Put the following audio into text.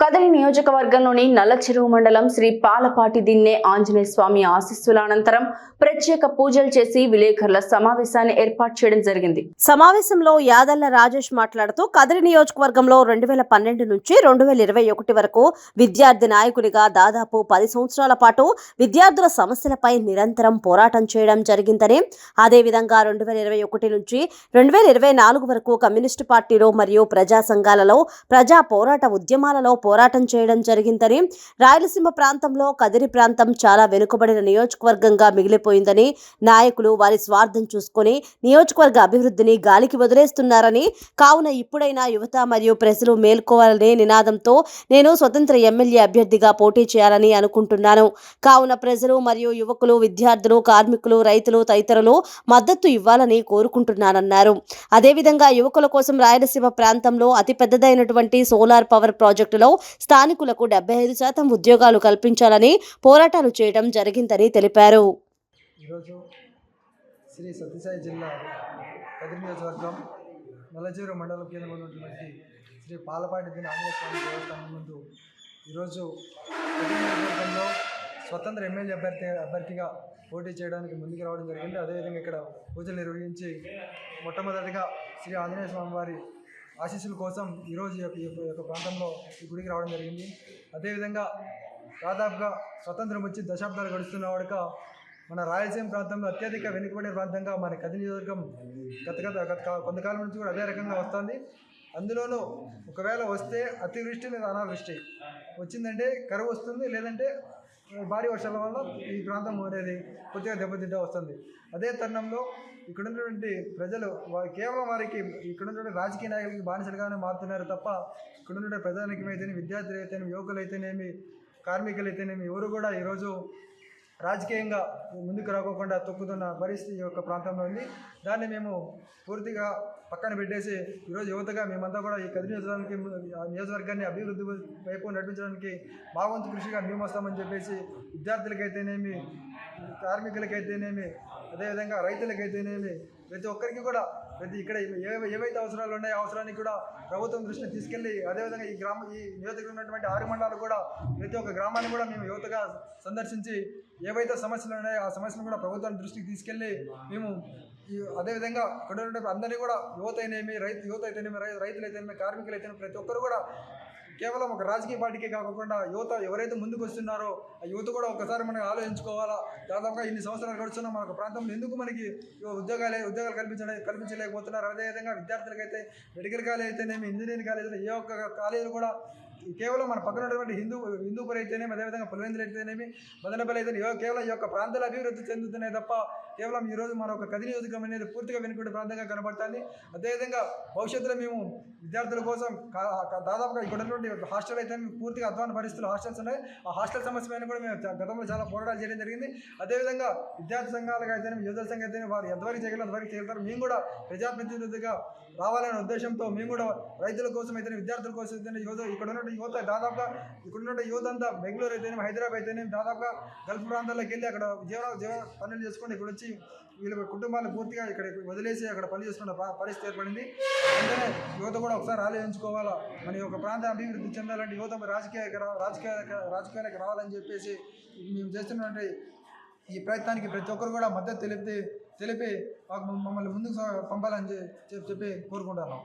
కదలి నియోజకవర్గంలోని నల్లచెరువు మండలం శ్రీ పాలపాటి దిన్నే ఆంజనేయ స్వామి ఆశీస్సుల అనంతరం ప్రత్యేక పూజలు చేసి విలేకరుల సమావేశాన్ని ఏర్పాటు చేయడం జరిగింది. సమావేశంలో యాదల్ల రాజేష్ మాట్లాడుతూ కదిరి నియోజకవర్గంలో రెండు వేల పన్నెండు నుంచి రెండు వేల ఇరవై ఒకటి వరకు విద్యార్థి నాయకునిగా దాదాపు పది సంవత్సరాల పాటు విద్యార్థుల సమస్యలపై నిరంతరం పోరాటం చేయడం జరిగిందని అదేవిధంగా రెండు వేల ఇరవై ఒకటి నుంచి రెండు వేల ఇరవై నాలుగు వరకు కమ్యూనిస్టు పార్టీలో మరియు ప్రజా సంఘాలలో ప్రజా పోరాట ఉద్యమాలలో పోరాటం చేయడం జరిగిందని రాయలసీమ ప్రాంతంలో కదిరి ప్రాంతం చాలా వెనుకబడిన నియోజకవర్గంగా మిగిలిపోయిందని నాయకులు వారి స్వార్థం చూసుకొని నియోజకవర్గ అభివృద్ధిని గాలికి వదిలేస్తున్నారని కావున ఇప్పుడైనా యువత మరియు ప్రజలు మేల్కోవాలనే నినాదంతో నేను స్వతంత్ర ఎమ్మెల్యే అభ్యర్థిగా పోటీ చేయాలని అనుకుంటున్నాను. కావున ప్రజలు మరియు యువకులు విద్యార్థులు కార్మికులు రైతులు తదితరులు మద్దతు ఇవ్వాలని కోరుకుంటున్నానన్నారు. అదేవిధంగా యువకుల కోసం రాయలసీమ ప్రాంతంలో అతి పెద్దదైనటువంటి సోలార్ పవర్ ప్రాజెక్టులో స్థానికులకు డెబ్బై ఐదు శాతం ఉద్యోగాలు కల్పించాలని పోరాటాలు చేయడం జరిగిందని తెలిపారు. ఈరోజు శ్రీ సత్యసాయి జిల్లా కదిరి నియోజకవర్గం నల్లజీరు మండలం కేంద్రంలో ఉన్నటువంటి శ్రీ పాలపాటి దిన ఆంజనేయ స్వామి దేవస్థానం ముందు ఈరోజు నియోజకవర్గంలో స్వతంత్ర ఎమ్మెల్యే అభ్యర్థి అభ్యర్థిగా పోటీ చేయడానికి ముందుకు రావడం జరిగింది. అదేవిధంగా ఇక్కడ పూజలు నిర్వహించి మొట్టమొదటిగా శ్రీ ఆంజనేయ స్వామి వారి ఆశీస్సుల కోసం ఈరోజు యొక్క ప్రాంతంలో ఈ గుడికి రావడం జరిగింది. అదేవిధంగా దాదాపుగా స్వతంత్రం వచ్చి దశాబ్దాలు గడుస్తున్న వాడుక మన రాయలసీమ ప్రాంతంలో అత్యధిక వెనుకబడిన ప్రాంతంగా మన కది నియోజకవర్గం గత గత గత కొంతకాలం నుంచి కూడా అదే రకంగా వస్తుంది. అందులోనూ ఒకవేళ వస్తే అతివృష్టి లేదా అనావృష్టి. వచ్చిందంటే కరువు వస్తుంది లేదంటే భారీ వర్షాల వల్ల ఈ ప్రాంతం అనేది కొద్దిగా దెబ్బతింటూ వస్తుంది. అదే తరుణంలో ఇక్కడ ఉన్నటువంటి ప్రజలు కేవలం వారికి ఇక్కడ ఉన్నటువంటి రాజకీయ నాయకులకి బానిసలుగానే మారుతున్నారు తప్ప ఇక్కడ ఉన్నటువంటి ప్రజానికమైతేనే అయితేనే విద్యార్థులు అయితేనేమి యువకులు అయితేనేమి కార్మికులు అయితేనేమి ఎవరు కూడా ఈరోజు రాజకీయంగా ముందుకు రాకోకుండా తొక్కుతున్న పరిస్థితి యొక్క ప్రాంతంలో ఉంది. దాన్ని మేము పూర్తిగా పక్కన పెట్టేసి ఈరోజు యువతగా మేమంతా కూడా ఈ కది నియోజకవర్గానికి నియోజకవర్గాన్ని అభివృద్ధి వైపు నడిపించడానికి మా వంతు కృషిగా మేము వస్తామని చెప్పేసి విద్యార్థులకైతేనేమి కార్మికులకైతేనేమి అదేవిధంగా రైతులకైతేనేమి ప్రతి ఒక్కరికి కూడా ప్రతి ఇక్కడ ఏవైతే అవసరాలు ఉన్నాయో అవసరానికి కూడా ప్రభుత్వం దృష్టిని తీసుకెళ్ళి అదేవిధంగా ఈ గ్రామ ఈ నియోజకవర్గం ఉన్నటువంటి ఆరు మండలాలు కూడా ప్రతి ఒక్క గ్రామాన్ని కూడా మేము యువతగా సందర్శించి ఏవైతే సమస్యలు ఉన్నాయో ఆ సమస్యలను కూడా ప్రభుత్వం దృష్టికి తీసుకెళ్ళి మేము ఈ అదేవిధంగా ఇక్కడ ఉన్నటువంటి అందరినీ కూడా యువత అయినేమి రైతు యువత అయితేనేమి రైతులు అయితేనేమి కార్మికులు అయితేనేమి ప్రతి ఒక్కరు కూడా కేవలం ఒక రాజకీయ పార్టీకే కాకుండా యువత ఎవరైతే ముందుకు వస్తున్నారో ఆ యువత కూడా ఒకసారి మనం ఆలోచించుకోవాలా? దాదాపుగా ఇన్ని సంవత్సరాలు గడుస్తున్నా మన ప్రాంతంలో ఎందుకు మనకి ఉద్యోగాలు ఉద్యోగాలు కల్పించలే కల్పించలేకపోతున్నారు? అదేవిధంగా విద్యార్థులకైతే మెడికల్ కాలేజ్ అయితేనేమి ఇంజనీరింగ్ కాలేజ్ ఏ ఒక్క కాలేజీలు కూడా కేవలం మన పక్కన ఉన్నటువంటి హిందూ హిందూపురి అయితేనేమి అదేవిధంగా పులివెందులు అయితేనేమి బదనపల్లి అయితే కేవలం ఈ యొక్క ప్రాంతాల అభివృద్ధి చెందుతున్నాయి తప్ప కేవలం ఈరోజు మన ఒక కది నియోజకం అనేది పూర్తిగా వెనుకబడి ప్రాంతంగా కనబడుతుంది. అదేవిధంగా భవిష్యత్తులో మేము విద్యార్థుల కోసం దాదాపుగా ఇక్కడ ఉన్నటువంటి హాస్టల్ అయితే పూర్తిగా అధ్వాన పరిస్థితులు హాస్టల్స్ ఉన్నాయి. ఆ హాస్టల్ సమస్య పైన కూడా మేము గతంలో చాలా పోరాటాలు చేయడం జరిగింది. అదేవిధంగా విద్యార్థి సంఘాలకు అయితే యువత సంఘం అయితే వారు ఎంతవరకు చేయగలరు అంతవరకు చేయగలుగుతారు మేము కూడా ప్రజాప్రతినిధిగా రావాలనే ఉద్దేశంతో మేము కూడా రైతుల కోసం అయితే విద్యార్థుల కోసం అయితే యువత ఇక్కడ ఉన్న యువత దాదాపుగా ఇక్కడ యువత అంతా బెంగళూరు అయితేనే హైదరాబాద్ అయితేనే దాదాపుగా గల్ఫ్ ప్రాంతాల్లోకి వెళ్ళి అక్కడ జీవన జీవన పనులు చేసుకొని ఇక్కడ వచ్చి వీళ్ళ కుటుంబాలను పూర్తిగా ఇక్కడ వదిలేసి అక్కడ పని చేసుకున్న పరిస్థితి ఏర్పడింది. అందుకనే యువత కూడా ఒకసారి ఆలోచించుకోవాలా? మన యొక్క ప్రాంత అభివృద్ధి చెందాలంటే యువత రాజకీయ రాజకీయ రాజకీయాలకు రావాలని చెప్పేసి మేము చేస్తున్నటువంటి ఈ ప్రయత్నానికి ప్రతి ఒక్కరు కూడా మద్దతు తెలిపి తెలిపి మాకు మమ్మల్ని ముందుకు పంపాలని చెప్పి చెప్పి కోరుకుంటున్నాం.